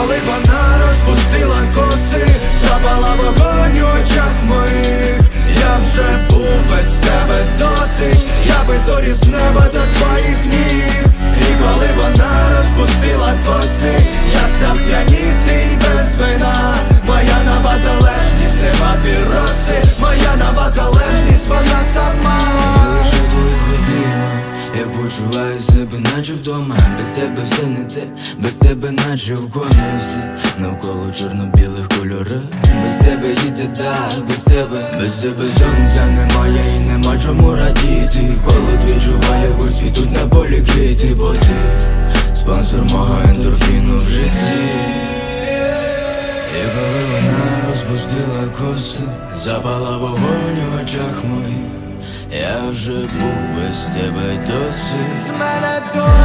коли вона розпустила коси, запала вогонь у очах моїх, я вже був без тебе досить, я би зорі з неба до твоїх ніг почуваю себе наче вдома. Без тебе все не те, без тебе наче в комі все. Навколо чорно-білих кольорів. Без тебе їде так, без тебе, без тебе сонця немає. І нема чому радіти. Холод відчуває гусь і тут на полі квіти, бо ти спонсор мого ендорфіну в житті. І коли вона розпустила коси, запала вогонь у очах моїх, я вже був без тебе досить. З мене досить